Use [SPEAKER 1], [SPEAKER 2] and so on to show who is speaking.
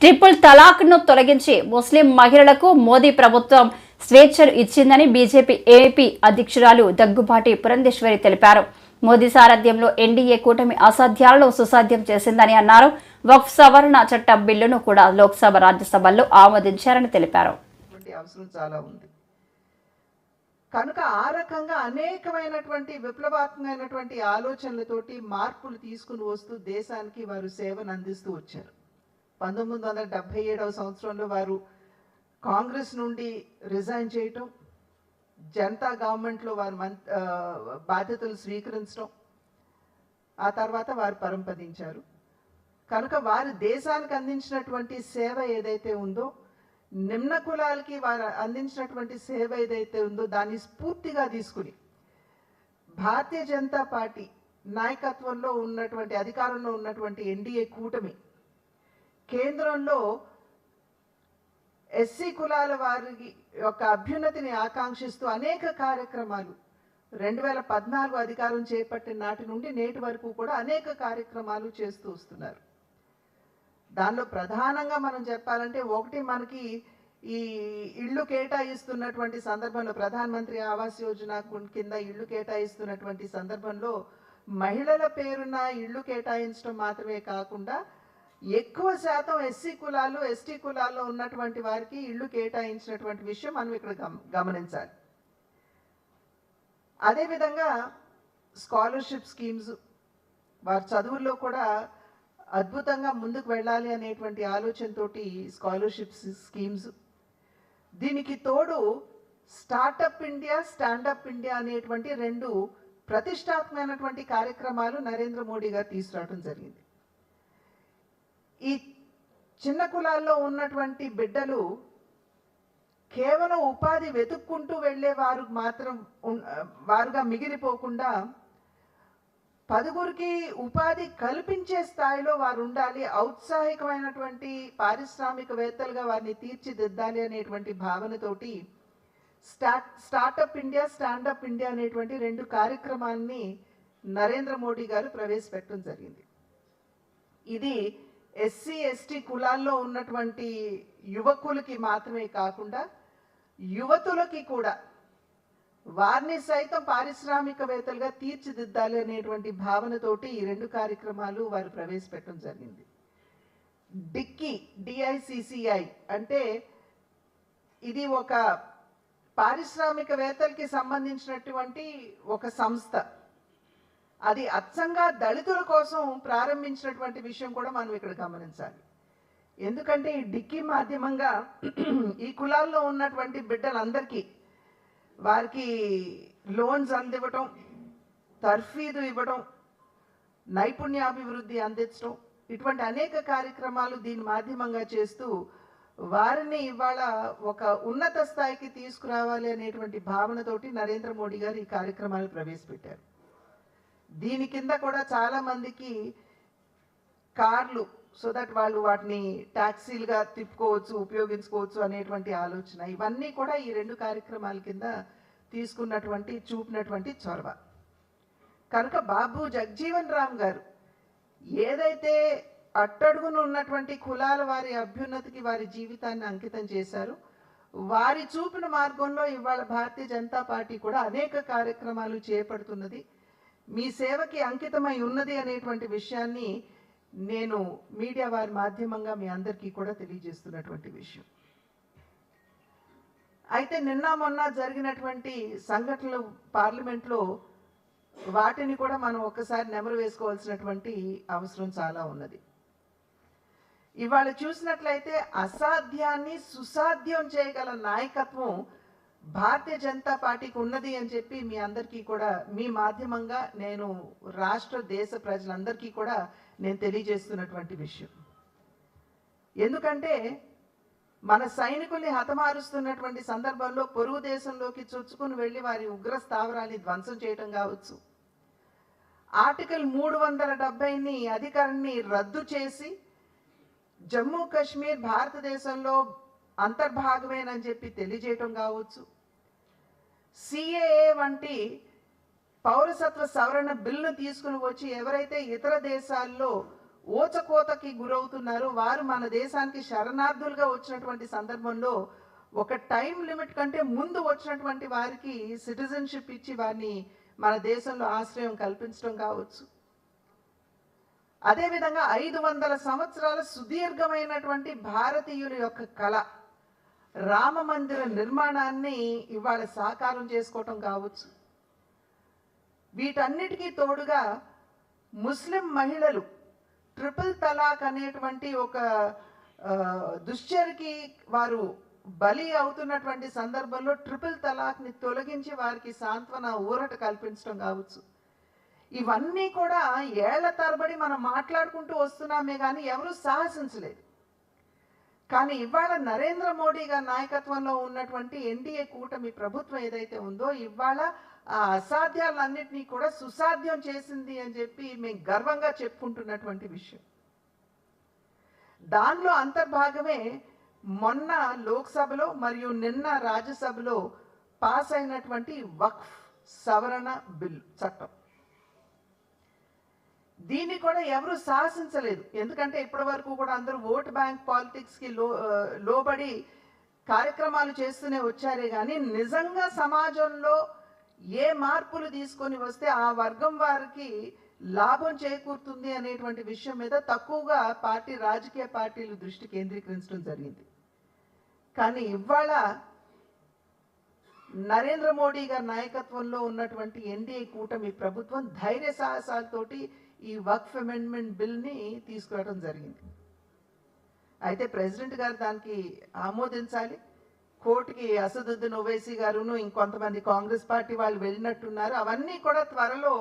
[SPEAKER 1] Triple తలాక్ను తొలగించి ముస్లిం మహిళలకు మోదీ ప్రభుత్వం స్వేచ్ఛను ఇచ్చిందని బీజేపీ ఏపీ అధ్యక్షురాలు దగ్గుబాటి పురంధేశ్వరి తెలిపారు. మోదీ సారథ్యంలో ఎన్డీఏ కూటమి అసాధ్యాలను సుసాధ్యం చేసిందని అన్నారు. వక్ఫ్ సవరణ చట్టం బిల్లును కూడా లోక్సభ రాజ్యసభల్లో ఆమోదించారని తెలిపారు.
[SPEAKER 2] అవసరం చాలా ఉంది. కనుక ఆ రకంగా అనేకమైనటువంటి విప్లవాత్మకమైనటువంటి ఆలోచనలతోటి మార్పులు తీసుకుని వస్తూ దేశానికి వారు సేవను అందిస్తూ వచ్చారు. పంతొమ్మిది వందల డెబ్భై ఏడవ సంవత్సరంలో వారు కాంగ్రెస్ నుండి రిజైన్ చేయటం జనతా గవర్నమెంట్లో వారు మంత్ బాధ్యతలు స్వీకరించడం ఆ తర్వాత వారు పరంపదించారు. కనుక వారు దేశానికి అందించినటువంటి సేవ ఏదైతే ఉందో నిమ్న కులాలకి వారు అందించినటువంటి సేవ ఏదైతే ఉందో దాన్ని స్ఫూర్తిగా తీసుకుని భారతీయ జనతా పార్టీ నాయకత్వంలో ఉన్నటువంటి అధికారంలో ఉన్నటువంటి ఎన్డీఏ కూటమి కేంద్రంలో ఎస్సీ కులాల వారి యొక్క అభ్యున్నతిని ఆకాంక్షిస్తూ అనేక కార్యక్రమాలు. రెండు వేల పద్నాలుగు అధికారం చేపట్టిన నాటి నుండి నేటి వరకు కూడా అనేక కార్యక్రమాలు చేస్తూ వస్తున్నారు. దానిలో ప్రధానంగా మనం చెప్పాలంటే ఒకటి మనకి ఈ ఇళ్ళు కేటాయిస్తున్నటువంటి సందర్భంలో ప్రధానమంత్రి ఆవాస్ యోజన కింద ఇళ్ళు కేటాయిస్తున్నటువంటి సందర్భంలో మహిళల పేరున ఇళ్ళు కేటాయించడం మాత్రమే కాకుండా ఎక్కువ శాతం ఎస్సీ కులాలు ఎస్టీ కులాల్లో ఉన్నటువంటి వారికి ఇళ్ళు కేటాయించినటువంటి విషయం మనం ఇక్కడ గమ గమనించాలి. అదేవిధంగా స్కాలర్షిప్ స్కీమ్స్ వారి చదువుల్లో కూడా అద్భుతంగా ముందుకు వెళ్ళాలి అనేటువంటి ఆలోచనతోటి స్కాలర్షిప్ స్కీమ్స్. దీనికి తోడు స్టార్టప్ ఇండియా స్టాండప్ ఇండియా అనేటువంటి రెండు ప్రతిష్టాత్మకమైనటువంటి కార్యక్రమాలు నరేంద్ర మోడీ గారు తీసుకురావడం జరిగింది. ఈ చిన్న కులాల్లో ఉన్నటువంటి బిడ్డలు కేవలం ఉపాధి వెతుక్కుంటూ వెళ్ళే వారు మాత్రం వారుగా మిగిలిపోకుండా పదుగురికి ఉపాధి కల్పించే స్థాయిలో వారు ఉండాలి ఔత్సాహికమైనటువంటి పారిశ్రామికవేత్తలుగా వారిని తీర్చిదిద్దాలి అనేటువంటి భావనతోటి start startup India standup India అనేటువంటి రెండు కార్యక్రమాన్ని నరేంద్ర మోడీ గారు ప్రవేశపెట్టడం జరిగింది. ఇది ఎస్సీ ఎస్టీ కులాల్లో ఉన్నటువంటి యువకులకి మాత్రమే కాకుండా యువతులకి కూడా వారిని సైతం పారిశ్రామికవేత్తలుగా తీర్చిదిద్దాలి అనేటువంటి భావనతోటి ఈ రెండు కార్యక్రమాలు వారు ప్రవేశపెట్టడం జరిగింది. డిక్కీ డిఐసిసిఐ అంటే ఇది ఒక పారిశ్రామికవేత్తలకి సంబంధించినటువంటి ఒక సంస్థ. అది అచ్చంగా దళితుల కోసం ప్రారంభించినటువంటి విషయం కూడా మనం ఇక్కడ గమనించాలి. ఎందుకంటే ఈ డిక్కీ మాధ్యమంగా ఈ కులాల్లో ఉన్నటువంటి బిడ్డలందరికీ వారికి లోన్స్ అందివ్వటం తర్ఫీదు ఇవ్వడం నైపుణ్యాభివృద్ధి అందించడం ఇటువంటి అనేక కార్యక్రమాలు దీని మాధ్యమంగా చేస్తూ వారిని ఇవాళ ఒక ఉన్నత స్థాయికి తీసుకురావాలి అనేటువంటి భావనతోటి నరేంద్ర మోడీ గారు ఈ కార్యక్రమాలు ప్రవేశపెట్టారు. దీని కింద కూడా చాలా మందికి కార్లు సో దట్ వాళ్ళు వాటిని ట్యాక్సీలుగా తిప్పుకోవచ్చు ఉపయోగించుకోవచ్చు అనేటువంటి ఆలోచన. ఇవన్నీ కూడా ఈ రెండు కార్యక్రమాల కింద తీసుకున్నటువంటి చూపినటువంటి చొరవ. కనుక బాబు జగ్జీవన్ రామ్ గారు ఏదైతే అట్టడుగున ఉన్నటువంటి కులాల వారి అభ్యున్నతికి వారి జీవితాన్ని అంకితం చేశారు వారి చూపిన మార్గంలో ఇవాళ భారతీయ జనతా పార్టీ కూడా అనేక కార్యక్రమాలు చేపడుతున్నది. మీ సేవకి అంకితమై ఉన్నది అనేటువంటి విషయాన్ని నేను మీడియా వారి మాధ్యమంగా మీ అందరికీ కూడా తెలియజేస్తున్నటువంటి విషయం. అయితే నిన్న మొన్న జరిగినటువంటి సంఘటనలు పార్లమెంట్లో వాటిని కూడా మనం ఒక్కసారి నెమరు వేసుకోవాల్సినటువంటి అవసరం చాలా ఉన్నది. ఇవాళ చూసినట్లయితే అసాధ్యాన్ని సుసాధ్యం చేయగల నాయకత్వం భారతీయ జనతా పార్టీకి ఉన్నది అని చెప్పి మీ అందరికీ కూడా మీ మాధ్యమంగా నేను రాష్ట్ర దేశ ప్రజలందరికీ కూడా నేను తెలియజేస్తున్నటువంటి విషయం. ఎందుకంటే మన సైనికుల్ని హతమారుస్తున్నటువంటి సందర్భంలో పొరుగు దేశంలోకి చొచ్చుకుని వెళ్ళి వారి ఉగ్ర స్థావరాన్ని ధ్వంసం చేయటం కావచ్చు. ఆర్టికల్ మూడు వందల డెబ్బైని అధికారాన్ని రద్దు చేసి జమ్మూ కాశ్మీర్ భారతదేశంలో అంతర్భాగమేనని చెప్పి తెలియజేయటం కావచ్చు. సిఏఏ వంటి పౌరసత్వ సవరణ బిల్లును తీసుకుని వచ్చి ఎవరైతే ఇతర దేశాల్లో ఓచకోతకి గురవుతున్నారో వారు మన దేశానికి శరణార్థులుగా వచ్చినటువంటి సందర్భంలో ఒక టైం లిమిట్ కంటే ముందు వచ్చినటువంటి వారికి సిటిజన్షిప్ ఇచ్చి వారిని మన దేశంలో ఆశ్రయం కల్పించడం కావచ్చు. అదేవిధంగా ఐదు వందల సంవత్సరాల సుదీర్ఘమైనటువంటి భారతీయుల యొక్క కళ. రామ మందిర నిర్మాణాన్ని ఇవాళ సాకారం చేసుకోవటం కావచ్చు. వీటన్నిటికీ తోడుగా ముస్లిం మహిళలు ట్రిపుల్ తలాక్ అనేటువంటి ఒక దుశ్చరికి వారు బలి అవుతున్నటువంటి సందర్భంలో ట్రిపుల్ తలాక్ని తొలగించి వారికి సాంత్వన ఊరట కల్పించడం కావచ్చు. ఇవన్నీ కూడా ఏళ్ళ తరబడి మనం మాట్లాడుకుంటూ వస్తున్నామే కానీ ఎవరూ సాహసించలేదు. కానీ ఇవాళ నరేంద్ర మోడీ గారి నాయకత్వంలో ఉన్నటువంటి ఎన్డీఏ కూటమి ప్రభుత్వం ఏదైతే ఉందో ఇవాళ ఆ అసాధ్యాలన్నింటినీ కూడా సుసాధ్యం చేసింది అని చెప్పి మేము గర్వంగా చెప్పుకుంటున్నటువంటి విషయం. దానిలో అంతర్భాగమే మొన్న లోక్సభలో మరియు నిన్న రాజ్యసభలో పాస్ అయినటువంటి వక్ఫ్ సవరణ బిల్ చట్టం. దీన్ని కూడా ఎవరు సాహసించలేదు. ఎందుకంటే ఇప్పటి వరకు కూడా అందరూ ఓట్ బ్యాంక్ పాలిటిక్స్కి లో లోబడి కార్యక్రమాలు చేస్తూనే వచ్చారే కానీ నిజంగా సమాజంలో ఏ మార్పులు తీసుకొని వస్తే ఆ వర్గం వారికి లాభం చేకూరుతుంది అనేటువంటి విషయం మీద తక్కువగా పార్టీ రాజకీయ పార్టీలు దృష్టి కేంద్రీకరించడం జరిగింది. కానీ ఇవాళ నరేంద్ర మోడీ గారి నాయకత్వంలో ఉన్నటువంటి ఎన్డీఏ కూటమి ప్రభుత్వం ధైర్య సాహసాలతోటి ఈ వక్ఫ్ అమెండ్మెంట్ బిల్ని తీసుకురావడం జరిగింది. అయితే ప్రెసిడెంట్ గారు దానికి ఆమోదించాలి. కోర్టుకి అసదుద్దీన్ ఓవైసీ గారును ఇంకొంతమంది కాంగ్రెస్ పార్టీ వాళ్ళు వెళ్ళినట్టున్నారు. అవన్నీ కూడా త్వరలో